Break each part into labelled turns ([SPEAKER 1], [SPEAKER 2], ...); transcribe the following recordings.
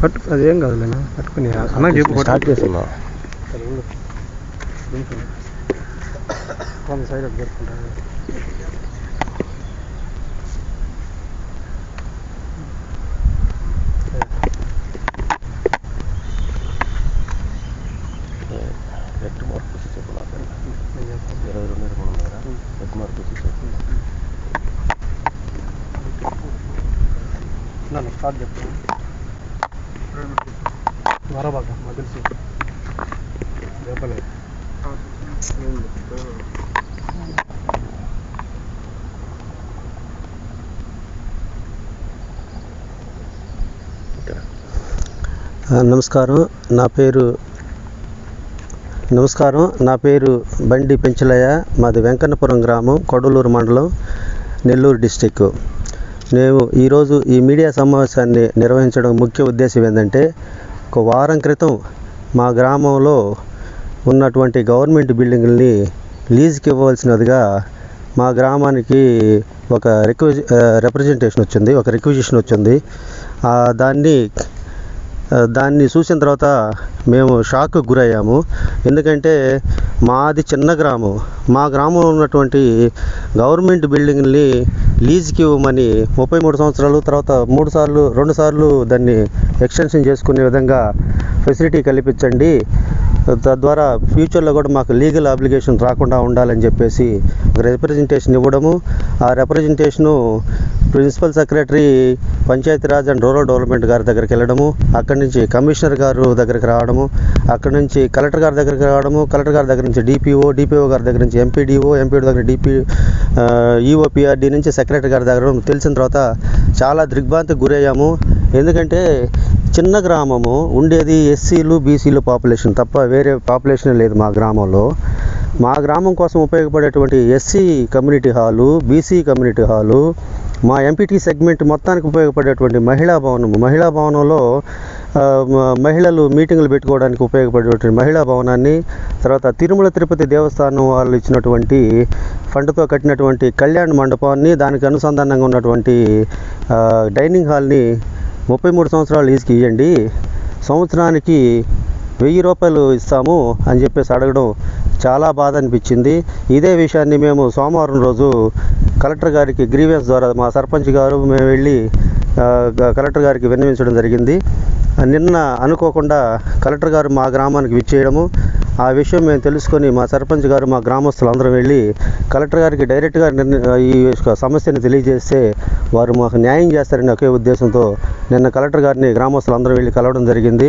[SPEAKER 1] పట్టు అదేం కాదులేనా పట్టుకుని అన్న చెప్పు
[SPEAKER 2] స్టార్ట్ చేస్తున్నా
[SPEAKER 1] కొంత సైడ్ అటు జరుపుకుంటా
[SPEAKER 2] రెడ్ మార్క్ వచ్చి చెప్పు నాకు ఇరవై రెండు ఇరవై మూడు ఉన్నారా రెడ్ మార్క్ వచ్చి చెప్పు
[SPEAKER 1] నన్ను స్టార్ట్ చెప్తాను వరబాక మాకు తెలుసు చెప్పలేదు
[SPEAKER 3] నమస్కారం. నా పేరు నమస్కారం. నా పేరు బండి పెంచలయ్య. మాది వెంకన్నపురం గ్రామం కొడలూరు మండలం నెల్లూరు డిస్టిక్ మేము ఈరోజు ఈ మీడియా సమావేశాన్ని నిర్వహించడం ముఖ్య ఉద్దేశం ఏంటంటే ఒక వారం క్రితం మా గ్రామంలో ఉన్నటువంటి గవర్నమెంట్ బిల్డింగుల్ని లీజుకి ఇవ్వవలసినదిగా మా గ్రామానికి ఒక రిక్వె రిప్రజెంటేషన్ వచ్చింది ఒక రిక్వజిషన్ వచ్చింది. దాన్ని దాన్ని చూసిన తర్వాత మేము షాక్ గురయ్యాము. ఎందుకంటే మాది చిన్న గ్రామం. మా గ్రామంలో ఉన్నటువంటి గవర్నమెంట్ బిల్డింగ్ని లీజ్కి ఇవ్వమని ముప్పై మూడు సంవత్సరాలు తర్వాత మూడు సార్లు రెండు సార్లు దాన్ని ఎక్స్టెన్షన్ చేసుకునే విధంగా ఫెసిలిటీ కల్పించండి. తద్వారా ఫ్యూచర్లో కూడా మాకు లీగల్ అప్లికేషన్ రాకుండా ఉండాలని చెప్పేసి ఒక రిప్రజెంటేషన్ ఇవ్వడము. ఆ representation principal secretary Panchayati Raj and rural development గారి దగ్గరికి వెళ్ళడము అక్కడి నుంచి కమిషనర్ గారు దగ్గరికి రావడము అక్కడి నుంచి కలెక్టర్ గారి దగ్గరికి రావడము కలెక్టర్ గారి దగ్గర నుంచి డిపిఓ డిపిఓ గారి దగ్గర నుంచి ఎంపీడీఓ ఎంపీడీ దగ్గర డిపి ఈఓపిఆర్డి నుంచి సెక్రటరీ గారి దగ్గర తెలిసిన తర్వాత చాలా దిగ్భ్రాంతికి గురయ్యాము. ఎందుకంటే చిన్న గ్రామము ఉండేది ఎస్సీలు బీసీలు పాపులేషన్ తప్ప వేరే పాపులేషన్ లేదు మా గ్రామంలో. మా గ్రామం కోసం ఉపయోగపడేటువంటి SC community hall BC community hall మా ఎంపీటీ సెగ్మెంట్ మొత్తానికి ఉపయోగపడేటువంటి మహిళా భవనం మహిళా భవనంలో మహిళలు మీటింగులు పెట్టుకోవడానికి ఉపయోగపడేటువంటి మహిళా భవనాన్ని తర్వాత తిరుమల తిరుపతి దేవస్థానం వాళ్ళు ఇచ్చినటువంటి ఫండ్తో కట్టినటువంటి కళ్యాణ మండపాన్ని దానికి అనుసంధానంగా ఉన్నటువంటి డైనింగ్ హాల్ని ముప్పై మూడు సంవత్సరాలు లీజుకి ఇవ్వండి సంవత్సరానికి వెయ్యి రూపాయలు ఇస్తాము అని చెప్పేసి అడగడం చాలా బాధ అనిపించింది. ఇదే విషయాన్ని మేము సోమవారం రోజు కలెక్టర్ గారికి గ్రీవెన్స్ ద్వారా మా సర్పంచ్ గారు మేము వెళ్ళి కలెక్టర్ గారికి విన్నవించడం జరిగింది. నిన్న అనుకోకుండా కలెక్టర్ గారు మా గ్రామానికి విచ్చేయడము. ఆ విషయం మేము తెలుసుకొని మా సర్పంచ్ గారు మా గ్రామస్తులందరూ వెళ్ళి కలెక్టర్ గారికి డైరెక్ట్గా ఈ సమస్యను తెలియజేస్తే వారు మాకు న్యాయం చేస్తారని ఒకే ఉద్దేశంతో నిన్న కలెక్టర్ గారిని గ్రామస్తులందరూ వెళ్ళి కలవడం జరిగింది.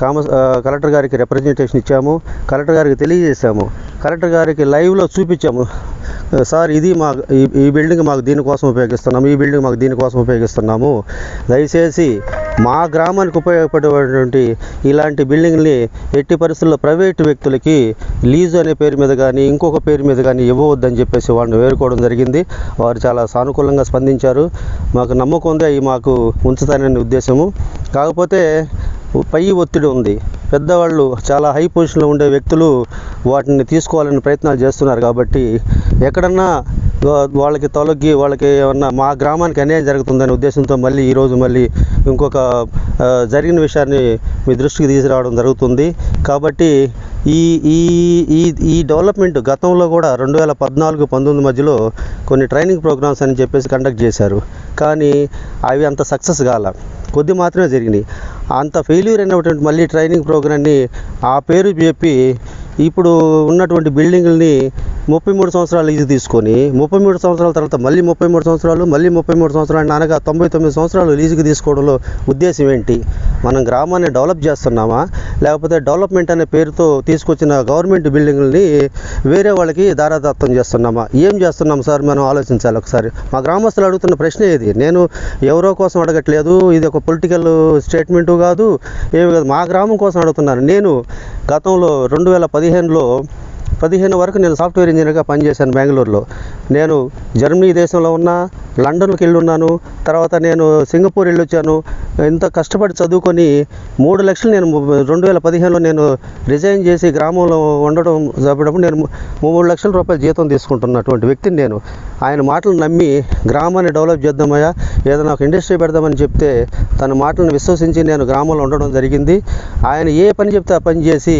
[SPEAKER 3] గ్రామ కలెక్టర్ గారికి రిప్రజెంటేషన్ ఇచ్చాము. కలెక్టర్ గారికి తెలియజేశాము. కలెక్టర్ గారికి లైవ్లో చూపించాము. సార్ ఇది మా ఈ ఈ బిల్డింగ్ మాకు దీనికోసం ఉపయోగిస్తున్నాము. ఈ బిల్డింగ్ మాకు దీనికోసం ఉపయోగిస్తున్నాము. దయచేసి మా గ్రామానికి ఉపయోగపడేటువంటి ఇలాంటి బిల్డింగ్ని ఎట్టి పరిస్థితుల్లో ప్రైవేటు వ్యక్తులకి లీజు అనే పేరు మీద కానీ ఇంకొక పేరు మీద కానీ ఇవ్వవద్దని చెప్పేసి వాళ్ళని వేరుకోవడం జరిగింది. వారు చాలా సానుకూలంగా స్పందించారు. మాకు నమ్మకం ఉంది. అవి మాకు ఉంచుతానని ఉద్దేశము. కాకపోతే పై ఒత్తిడి ఉంది. పెద్దవాళ్ళు చాలా హై పొజిషన్లో ఉండే వ్యక్తులు వాటిని తీసుకోవాలని ప్రయత్నాలు చేస్తున్నారు కాబట్టి ఎక్కడన్నా వాళ్ళకి తొలగి వాళ్ళకి ఏమన్నా మా గ్రామానికి అన్యాయం జరుగుతుందనే ఉద్దేశంతో మళ్ళీ ఈరోజు మళ్ళీ ఇంకొక జరిగిన విషయాన్ని మీ దృష్టికి తీసుకురావడం జరుగుతుంది. కాబట్టి ఈ ఈ ఈ ఈ డెవలప్మెంట్ గతంలో కూడా రెండు వేల పద్నాలుగు పంతొమ్మిది మధ్యలో కొన్ని ట్రైనింగ్ ప్రోగ్రామ్స్ అని చెప్పేసి కండక్ట్ చేశారు. కానీ అవి అంత సక్సెస్ కాల. కొద్ది మాత్రమే జరిగినాయి. అంత ఫెయిల్యూర్ అయినటువంటి మళ్ళీ ట్రైనింగ్ ప్రోగ్రామ్ని ఆ పేరు చెప్పి ఇప్పుడు ఉన్నటువంటి బిల్డింగుల్ని ముప్పై మూడు సంవత్సరాలు ఇది తీసుకొని ముప్పై మూడు సంవత్సరాల తర్వాత మళ్ళీ ముప్పై మూడు సంవత్సరాలు మళ్ళీ ముప్పై మూడు సంవత్సరాలు అనగా తొంభై తొమ్మిది సంవత్సరాలు లీజుకి తీసుకోవడంలో ఉద్దేశం ఏంటి? మనం గ్రామాన్ని డెవలప్ చేస్తున్నామా? లేకపోతే డెవలప్మెంట్ అనే పేరుతో తీసుకొచ్చిన గవర్నమెంట్ బిల్డింగుల్ని వేరే వాళ్ళకి దారాదత్తం చేస్తున్నామా? ఏం చేస్తున్నాం సార్? మనం ఆలోచించాలి ఒకసారి. మా గ్రామస్తులు అడుగుతున్న ప్రశ్న ఇది. నేను ఎవరో కోసం అడగట్లేదు. ఇది ఒక పొలిటికల్ స్టేట్మెంటు కాదు ఏమి కాదు. మా గ్రామం కోసం అడుగుతున్నారు. నేను గతంలో రెండు వేల పదిహేనులో పదిహేను వరకు నేను సాఫ్ట్వేర్ ఇంజనీర్గా పనిచేశాను బెంగళూరులో. నేను జర్మనీ దేశంలో ఉన్నా లండన్కి వెళ్ళి ఉన్నాను తర్వాత నేను సింగపూర్ వెళ్ళి వచ్చాను ఇంత కష్టపడి చదువుకొని మూడు లక్షలు నేను రెండు వేల పదిహేనులో నేను రిజైన్ చేసి గ్రామంలో ఉండడం చెప్పేటప్పుడు నేను మూడు లక్షల రూపాయల జీతం తీసుకుంటున్నటువంటి వ్యక్తిని నేను. ఆయన మాటలు నమ్మి గ్రామాన్ని డెవలప్ చేద్దామయ్యా ఏదైనా ఒక ఇండస్ట్రీ పెడదామని చెప్తే తన మాటలను విశ్వసించి నేను గ్రామంలో ఉండడం జరిగింది. ఆయన ఏ పని చెప్తే ఆ పని చేసి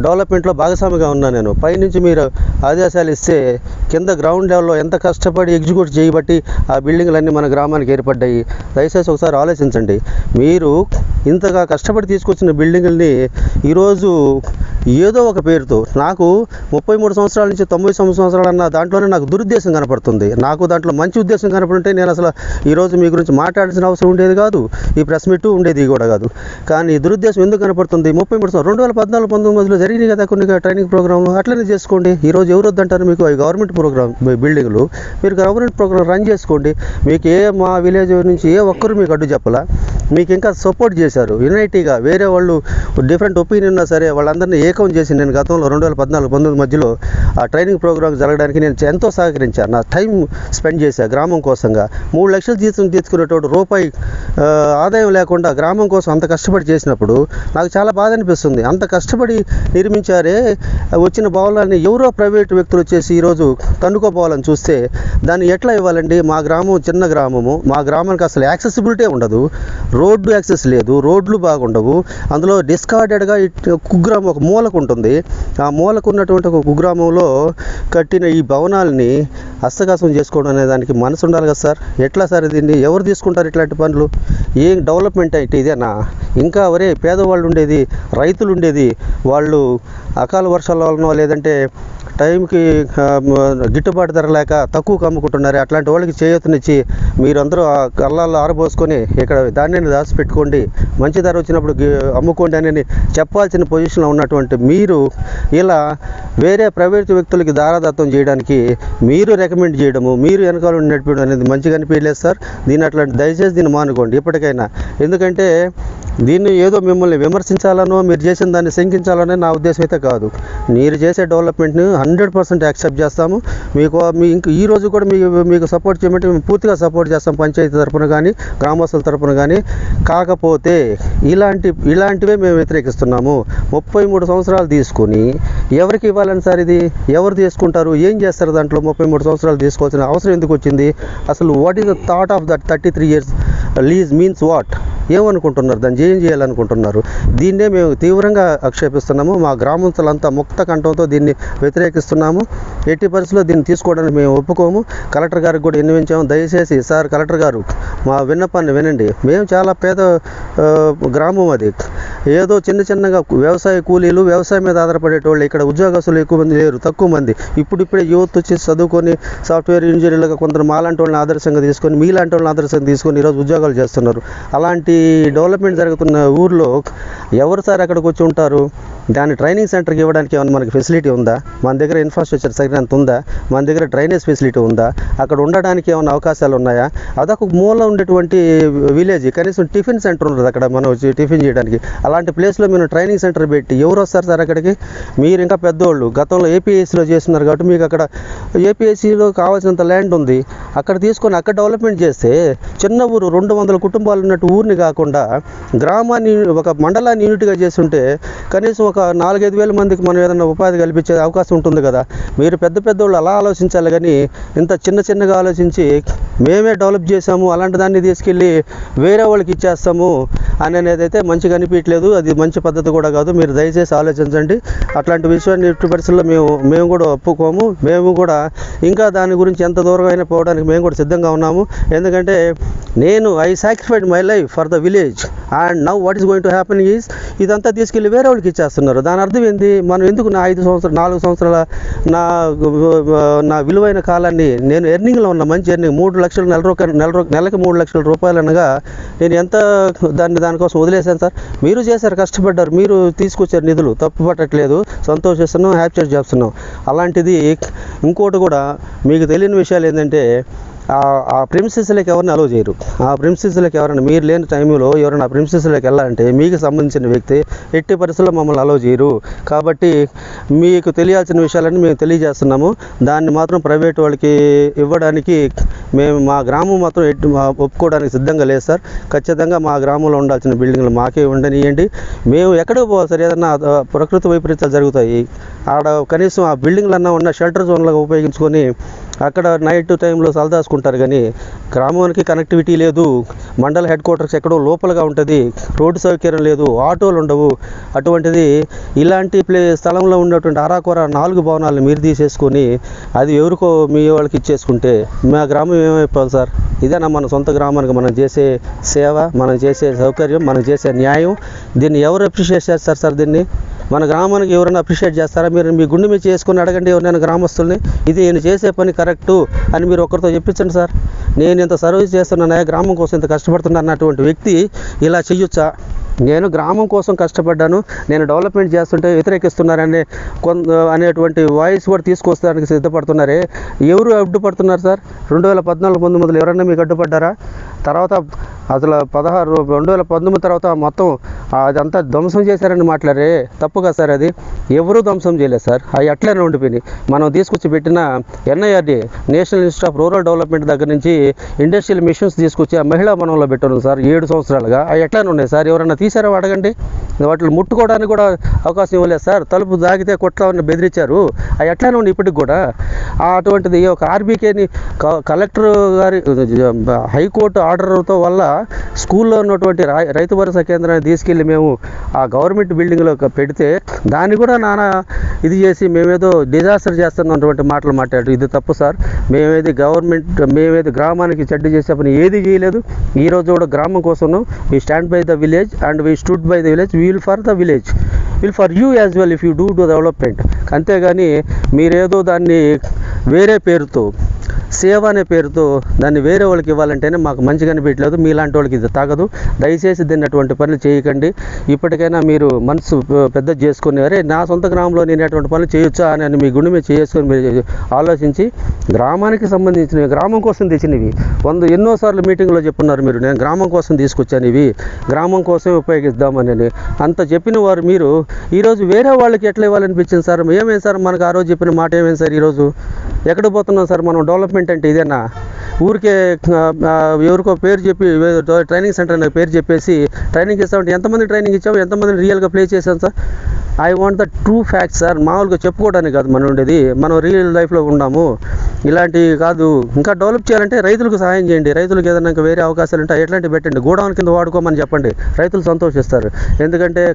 [SPEAKER 3] డెవలప్మెంట్లో భాగస్వామిగా ఉన్నాను నేను. పైనుంచి మీరు ఆదేశాలు ఇస్తే కింద గ్రౌండ్ లెవెల్లో ఎంత కష్టపడి ఎగ్జిక్యూట్ చేయబట్టి ఆ బిల్డింగ్లన్నీ మన గ్రామానికి ఏర్పడ్డాయి. దయచేసి ఒకసారి ఆలోచించండి. మీరు ఇంతగా కష్టపడి తీసుకొచ్చిన బిల్డింగుల్ని ఈరోజు ఏదో ఒక పేరుతో. నాకు ముప్పై మూడు సంవత్సరాల నుంచి తొంభై సంవత్సరాలు అన్న దాంట్లోనే నాకు దురుద్దేశం కనపడుతుంది. నాకు దాంట్లో మంచి ఉద్దేశం కనపడుంటే నేను అసలు ఈరోజు మీ గురించి మాట్లాడాల్సిన అవసరం ఉండేది కాదు. ఈ ప్రెస్ మీట్ ఉండేది కూడా కాదు. కానీ దురుద్దేశం ఎందుకు కనపడుతుంది? ముప్పై మూడు సంవత్సరం రెండు వేల పద్నాలుగు పంతొమ్మిదిలో జరిగినాయి కదా కొన్ని ట్రైనింగ్ ప్రోగ్రాంలు అట్లనే చేసుకోండి. ఈరోజు ఎవరు వద్దంటారు మీకు? అవి గవర్నమెంట్ ప్రోగ్రామ్ బిల్డింగ్లు. మీరు గవర్నమెంట్ ప్రోగ్రామ్ రన్ చేసుకోండి. మీకు ఏ మా విలేజ్ నుంచి ఏ ఒక్కరు మీకు అడ్డు చెప్పలా. మీకు ఇంకా సపోర్ట్ చేశారు. యునైటీగా వేరే వాళ్ళు డిఫరెంట్ ఒపీనియన్ ఉన్నా సరే వాళ్ళందరినీ ఏకం చేసి నేను గతంలో రెండు వేల పద్నాలుగు పంతొమ్మిది మధ్యలో ఆ ట్రైనింగ్ ప్రోగ్రామ్ జరగడానికి నేను ఎంతో సహకరించాను. నా టైం స్పెండ్ చేశా గ్రామం కోసంగా. మూడు లక్షలు జీతం తీసుకునేటోడు రూపాయి ఆదాయం లేకుండా గ్రామం కోసం అంత కష్టపడి చేసినప్పుడు నాకు చాలా బాధ అనిపిస్తుంది. అంత కష్టపడి నిర్మించారే వచ్చిన భవనాన్ని ఎవరో ప్రైవేట్ వ్యక్తులు వచ్చేసి ఈరోజు తన్నుకోపోవాలని చూస్తే దాన్ని ఎట్లా ఇవ్వాలండి? మా గ్రామం చిన్న గ్రామము. మా గ్రామానికి అసలు యాక్సెసిబిలిటీ ఉండదు. రోడ్డు యాక్సెస్ లేదు. రోడ్లు బాగుండవు. అందులో డిస్కార్డెడ్గా కుగ్రామం ఒక మూలకు ఉంటుంది ఆ మూలకు ఉన్నటువంటి ఒక కుగ్రామంలో కట్టిన ఈ భవనాలని హస్తకాసం చేసుకోవడం అనే దానికి మనసు ఉండాలి కదా సార్. ఎట్లా సార్ దీన్ని? ఎవరు తీసుకుంటారు ఇట్లాంటి పనులు? ఏం డెవలప్మెంట్ అయితే ఇదేనా ఇంకా వరే పేదవాళ్ళు ఉండేది రైతులు ఉండేది వాళ్ళు అకాల వర్షాల వలన లేదంటే టైంకి గిట్టుబాటు ధర లేక తక్కువ అమ్ముకుంటున్నారు అట్లాంటి వాళ్ళకి చేయూతనిచ్చి మీరందరూ ఆ కళ్ళల్లో ఆరబోసుకొని ఇక్కడ ధాన్యాన్ని దాచిపెట్టుకోండి మంచి ధర వచ్చినప్పుడు అమ్ముకోండి అని చెప్పాల్సిన పొజిషన్లో ఉన్నటువంటి మీరు ఇలా వేరే ప్రైవేట్ వ్యక్తులకి దారాదత్తం చేయడానికి మీరు రికమెండ్ చేయడము మీరు వెనకాల నడిపించడం నడిపడం అనేది మంచిగా అనిపించలేదు సార్. దీని అట్లాంటి దయచేసి దీన్ని మానుకోండి ఇప్పటికైనా ఎందుకంటే దీన్ని ఏదో మిమ్మల్ని విమర్శించాలనో మీరు చేసిన దాన్ని శంకించాలనే నా ఉద్దేశం అయితే కాదు. మీరు చేసే డెవలప్మెంట్ని హండ్రెడ్ పర్సెంట్ యాక్సెప్ట్ చేస్తాము. మీకు మీ ఇంక ఈ రోజు కూడా మీకు మీకు సపోర్ట్ చేయమంటే మేము పూర్తిగా సపోర్ట్ చేస్తాం పంచాయతీ తరఫున కానీ గ్రామస్తుల తరపున కానీ కాకపోతే ఇలాంటి ఇలాంటివే మేము వ్యతిరేకిస్తున్నాము. ముప్పై మూడు సంవత్సరాలు తీసుకొని ఎవరికి ఇవ్వాలని సార్ ఇది? ఎవరు తీసుకుంటారు? ఏం చేస్తారు దాంట్లో ముప్పై మూడు సంవత్సరాలు తీసుకోవాల్సిన అవసరం ఎందుకు వచ్చింది? అసలు what is the thought of that thirty three years lease means what ఏమనుకుంటున్నారు? దాన్ని ఏం చేయాలనుకుంటున్నారు? దీన్నే మేము తీవ్రంగా ఆక్షేపిస్తున్నాము. మా గ్రామస్తులంతా ముక్త కంఠంతో దీన్ని వ్యతిరేకిస్తున్నాము. ఎట్టి పరిస్థితుల్లో దీన్ని తీసుకోవడానికి మేము ఒప్పుకోము. కలెక్టర్ గారికి కూడా విన్నవించాము. దయచేసి సార్ కలెక్టర్ గారు మా విన్నపాన్ని వినండి. మేము చాలా పేద గ్రామం అది. ఏదో చిన్న చిన్నగా వ్యవసాయ కూలీలు వ్యవసాయం మీద ఆధారపడేటోళ్ళు ఇక్కడ ఉద్యోగస్తులు ఎక్కువ మంది లేరు తక్కువ మంది. ఇప్పుడిప్పుడే యువత్ వచ్చి చదువుకొని సాఫ్ట్వేర్ ఇంజనీర్లుగా కొందరు మాలాంటి వాళ్ళని ఆదర్శంగా తీసుకొని మీలాంటి వాళ్ళని ఆదర్శంగా తీసుకొని ఈరోజు ఉద్యోగాలు చేస్తున్నారు. అలాంటి డెవలప్మెంట్ జరుగుతున్న ఊర్లో ఎవరు సార్ అక్కడికి వచ్చి ఉంటారు? దాని ట్రైనింగ్ సెంటర్కి ఇవ్వడానికి ఏమైనా మనకి ఫెసిలిటీ ఉందా? మన దగ్గర ఇన్ఫ్రాస్ట్రక్చర్ సరిగ్గినంత ఉందా? మన దగ్గర డ్రైనేజ్ ఫెసిలిటీ ఉందా? అక్కడ ఉండడానికి ఏమైనా అవకాశాలు ఉన్నాయా? అదొక మూల ఉండేటువంటి విలేజ్ కనీసం టిఫిన్ సెంటర్ ఉంటుంది అక్కడ మనం వచ్చి టిఫిన్ చేయడానికి. అలాంటి ప్లేస్లో మేము ట్రైనింగ్ సెంటర్ పెట్టి ఎవరు వస్తారు సార్ అక్కడికి? మీరు ఇంకా పెద్దోళ్ళు. గతంలో ఏపీఎస్సీలో చేస్తున్నారు కాబట్టి మీకు అక్కడ ఏపీఎస్సీలో కావాల్సినంత ల్యాండ్ ఉంది. అక్కడ తీసుకొని అక్కడ డెవలప్మెంట్ చేస్తే చిన్న ఊరు రెండు వందల కుటుంబాలు ఉన్నట్టు ఊరిని కాకుండా గ్రామాన్ని ఒక మండలాన్ని యూనిట్గా చేస్తుంటే కనీసం ఒక నాలుగైదు వేల మందికి మనం ఏదైనా ఉపాధి కల్పించే అవకాశం ఉంటుంది. కదా. మీరు పెద్ద పెద్దోళ్ళు అలా ఆలోచించాలి కానీ ఇంత చిన్న చిన్నగా ఆలోచించి మేమే డెవలప్ చేసాము అలాంటి దాన్ని తీసుకెళ్ళి వేరే వాళ్ళకి ఇచ్చేస్తాము అని అనేది అయితే మంచిగా అనిపించలేదు అది మంచి పద్ధతి కూడా కాదు. మీరు దయచేసి ఆలోచించండి. అట్లాంటి విషయాన్ని ఇటు పరిస్థితుల్లో మేము మేము కూడా ఒప్పుకోము. మేము కూడా ఇంకా దాని గురించి ఎంత దూరం అయినా పోవడానికి మేము కూడా సిద్ధంగా ఉన్నాము. ఎందుకంటే నేను I sacrificed my life for the village and now what is going to happen is ఇదంతా తీసుకెళ్ళి వేరే వాళ్ళకి ఇచ్చేస్తున్నారు. దాని అర్థం ఏంది? మనం ఎందుకు నా ఐదు సంవత్సరాలు నాలుగు సంవత్సరాల నా నా విలువైన కాలాన్ని నేను ఎర్నింగ్లో ఉన్న మంచి ఎర్నింగ్ మూడు లక్షలు నెల రూపాయ నెల నెలకి మూడు లక్షల రూపాయలు అనగా నేను ఎంత దాన్ని దానికోసం వదిలేశాను సార్? మీరు చేశారు కష్టపడ్డారు మీరు తీసుకొచ్చారు నిధులు తప్పు పట్టట్లేదు సంతోషిస్తున్నాం హ్యాపీ చేస్తున్నాం. అలాంటిది ఇంకోటి కూడా మీకు తెలియని విషయాలు ఏంటంటే ఆ- ఆ ఎవరిని అలో చేయరు. ఆ ప్రిన్సెస్లోకి ఎవరైనా మీరు లేని టైంలో ఎవరైనా ఆ వెళ్ళాలంటే మీకు సంబంధించిన వ్యక్తి ఎట్టి పరిస్థితుల్లో మమ్మల్ని అలో చేయరు. కాబట్టి మీకు తెలియాల్సిన విషయాలన్నీ మేము తెలియజేస్తున్నాము. దాన్ని మాత్రం ప్రైవేట్ వాళ్ళకి ఇవ్వడానికి మేము మా గ్రామం మాత్రం ఎట్టి ఒప్పుకోవడానికి సిద్ధంగా లేదు సార్. ఖచ్చితంగా మా గ్రామంలో ఉండాల్సిన బిల్డింగ్లు మాకే ఉండనియండి మేము ఎక్కడికి పోవాలి సార్? ఏదన్నా ప్రకృతి వైపరీత్యాలు జరుగుతాయి. ఆడ కనీసం ఆ బిల్డింగ్లన్నా ఉన్న షెల్టర్ జోన్లుగా ఉపయోగించుకొని అక్కడ నైట్ టైంలో సలదాసుకుంటారు కానీ గ్రామానికి కనెక్టివిటీ లేదు. మండల హెడ్ క్వార్టర్స్ ఎక్కడో లోపలగా ఉంటుంది. రోడ్డు సౌకర్యం లేదు. ఆటోలు ఉండవు. అటువంటిది ఇలాంటి ప్లే స్థలంలో ఉన్నటువంటి అరాకొర నాలుగు భవనాలను మీరు తీసేసుకొని అది ఎవరికో మీ వాళ్ళకి ఇచ్చేసుకుంటే మా గ్రామం ఏమైపోవాలి సార్? ఇదేనా మన సొంత గ్రామానికి మనం చేసే సేవ మనం చేసే సౌకర్యం మనం చేసే న్యాయం? దీన్ని ఎవరు అప్రిషియేట్ చేస్తారు సార్ దీన్ని? మన గ్రామానికి ఎవరైనా అప్రిషియేట్ చేస్తారా? మీరు మీ గుండె మీద చేసుకుని అడగండి ఎవరైనా గ్రామస్తుల్ని. ఇది నేను చేసే పని కరెక్టు అని మీరు ఒకరితో చెప్పించండి సార్. నేను ఇంత సర్వీస్ చేస్తున్నానయా గ్రామం కోసం ఇంత కష్టపడుతున్నాను అన్నటువంటి వ్యక్తి ఇలా చెయ్యొచ్చా? నేను గ్రామం కోసం కష్టపడ్డాను నేను డెవలప్మెంట్ చేస్తుంటే వ్యతిరేకిస్తున్నారనే కొంత అనేటువంటి వాయిస్ కూడా తీసుకొస్తానికి సిద్ధపడుతున్నారే. ఎవరు అడ్డుపడుతున్నారు సార్? రెండు వేల పద్నాలుగు పంతొమ్మిదిలో ఎవరైనా మీకు అడ్డుపడ్డారా? తర్వాత అసలు పదహారు రెండు వేల పంతొమ్మిది తర్వాత మొత్తం అదంతా ధ్వంసం చేశారని మాట్లాడే తప్పు కదా సార్ అది. ఎవరూ ధ్వంసం చేయలేదు సార్. అవి అట్లనే ఉండిపోయినాయి. మనం తీసుకొచ్చి పెట్టిన NIRD national institute of rural development దగ్గర నుంచి ఇండస్ట్రియల్ మిషన్స్ తీసుకొచ్చి ఆ మహిళా మనంలో పెట్టాను సార్ ఏడు సంవత్సరాలుగా. అవి ఎట్లానే ఉన్నాయి సార్? ఎవరైనా తీసారో అడగండి. వాటిని ముట్టుకోవడానికి కూడా అవకాశం ఇవ్వలేదు సార్. తలుపు దాగితే కొట్లామని బెదిరించారు. అవి ఎట్లానే ఉండి ఇప్పటికి కూడా. అటువంటిది ఒక ఆర్బీకేని కలెక్టర్ గారి హైకోర్టు ఆర్డర్తో వల్ల స్కూల్లో ఉన్నటువంటి రైతు భరోసా కేంద్రాన్ని తీసుకెళ్ళి మేము ఆ గవర్నమెంట్ బిల్డింగ్లో పెడితే దాన్ని కూడా నానా ఇది చేసి మేమేదో డిజాస్టర్ చేస్తున్నటువంటి మాటలు మాట్లాడారు. ఇది తప్పు సార్. మేమేది గవర్నమెంట్ మేమేది గ్రామానికి చెడ్డ చేసే పని ఏది చేయలేదు. ఈ రోజు కూడా గ్రామం కోసం we stand by the village and we stood by the village. Will for the village will for you as well if you do to development అంతేగాని మీరేదో దాన్ని వేరే పేరుతో సేవ అనే పేరుతో దాన్ని వేరే వాళ్ళకి ఇవ్వాలంటేనే మాకు మంచిగా అనిపించలేదు మీలాంటి వాళ్ళకి ఇది తాగదు. దయచేసి దీన్ని అటువంటి పనులు చేయకండి. ఇప్పటికైనా మీరు మనసు పెద్ద చేసుకుని అరే నా సొంత గ్రామంలో నేను అటువంటి పనులు చేయొచ్చా? అని అని మీ గుండె మీద చేసుకొని మీరు ఆలోచించి గ్రామానికి సంబంధించినవి గ్రామం కోసం తెచ్చినవి. వంద ఎన్నోసార్లు మీటింగ్లో చెప్పున్నారు మీరు. నేను గ్రామం కోసం తీసుకొచ్చాను ఇవి. గ్రామం కోసమే ఉపయోగిద్దామని. అంత చెప్పిన వారు మీరు. ఈరోజు వేరే వాళ్ళకి ఎట్లా ఇవ్వాలనిపించింది సార్? ఏమేం సార్? మనకు ఆ రోజు చెప్పిన మాట ఏమేమి సార్ ఈరోజు ఎక్కడ పోతున్నాం సార్? మనం డెవలప్మెంట్ అంటే ఇదేనా? ఊరికే ఎవరికో పేరు చెప్పి ట్రైనింగ్ సెంటర్ అనే పేరు చెప్పేసి ట్రైనింగ్ ఇస్తామంటే ఎంతమంది ట్రైనింగ్ ఇచ్చావు? ఎంతమంది రియల్గా ప్లే చేశాను sir? I want the true fact sir మామూలుగా చెప్పుకోవడానికి కాదు మనం ఉండేది. మనం రియల్ లైఫ్లో ఉన్నాము. ఇలాంటివి కాదు. ఇంకా డెవలప్ చేయాలంటే రైతులకు సహాయం చేయండి. రైతులకు ఏదైనా ఇంకా వేరే అవకాశాలు ఉంటే ఎట్లాంటివి పెట్టండి. గోడౌన్ కింద వాడుకోమని చెప్పండి. రైతులు సంతోషిస్తారు. ఎందుకంటే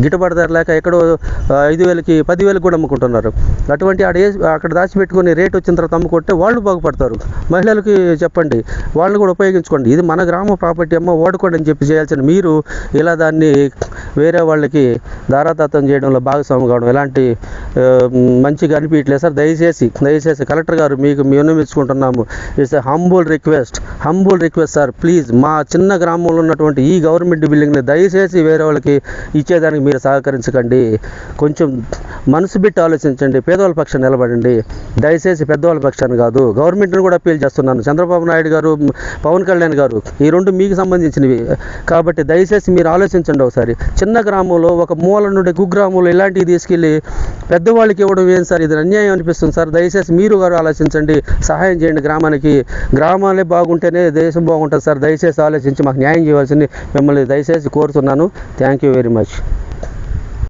[SPEAKER 3] గిట్టుబాటు ధర లేక ఎక్కడో ఐదు వేలకి పదివేలకు కూడా అమ్ముకుంటున్నారు. అటువంటి ఆడ ఏ- అక్కడ దాచిపెట్టుకొని రేట్ వచ్చిన తర్వాత అమ్ముకుంటే వాళ్ళు బాగుపడతారు. మహిళలకి చెప్పండి. వాళ్ళని కూడా ఉపయోగించుకోండి. ఇది మన గ్రామ ప్రాపర్టీ అమ్మ వాడుకోండి అని చెప్పి చేయాల్సిన మీరు ఇలా దాన్ని వేరే వాళ్ళకి ధారాదత్తం చేయడంలో భాగస్వామి కావడం ఎలాంటి మంచిగా అనిపించట్లేదు. సార్ దయచేసి దయచేసి కలెక్టర్ గారు మీకు మేము విన్నవించుకుంటున్నాము. It's a humble request humble request sir please మా చిన్న గ్రామంలో ఉన్నటువంటి ఈ గవర్నమెంట్ బిల్డింగ్ని దయచేసి వేరే వాళ్ళకి ఇచ్చేదానికి మీరు సహకరించకండి. కొంచెం మనసు బిట్టి ఆలోచించండి. పేదవాళ్ళ పక్షాన్ని నిలబడండి. దయచేసి పెద్దవాళ్ళ పక్షాన్ని కాదు గవర్నమెంట్ని కూడా అప్పీల్ చేస్తున్నాను. చంద్రబాబు నాయుడు గారు పవన్ కళ్యాణ్ గారు ఈ రెండు మీకు సంబంధించినవి. కాబట్టి దయచేసి మీరు ఆలోచించండి ఒకసారి. చిన్న గ్రామంలో ఒక మూల నుండి కుగ్రామంలో ఇలాంటివి తీసుకెళ్ళి పెద్దవాళ్ళకి ఇవ్వడం ఏం సార్? ఇది అన్యాయం అనిపిస్తుంది సార్. దయచేసి మీరు గారు ఆలోచించండి. సహాయం చేయండి గ్రామానికి. గ్రామాలే బాగుంటేనే దేశం బాగుంటుంది సార్. దయచేసి ఆలోచించి మాకు న్యాయం చేయాల్సింది మిమ్మల్ని దయచేసి కోరుతున్నాను. Thank you very much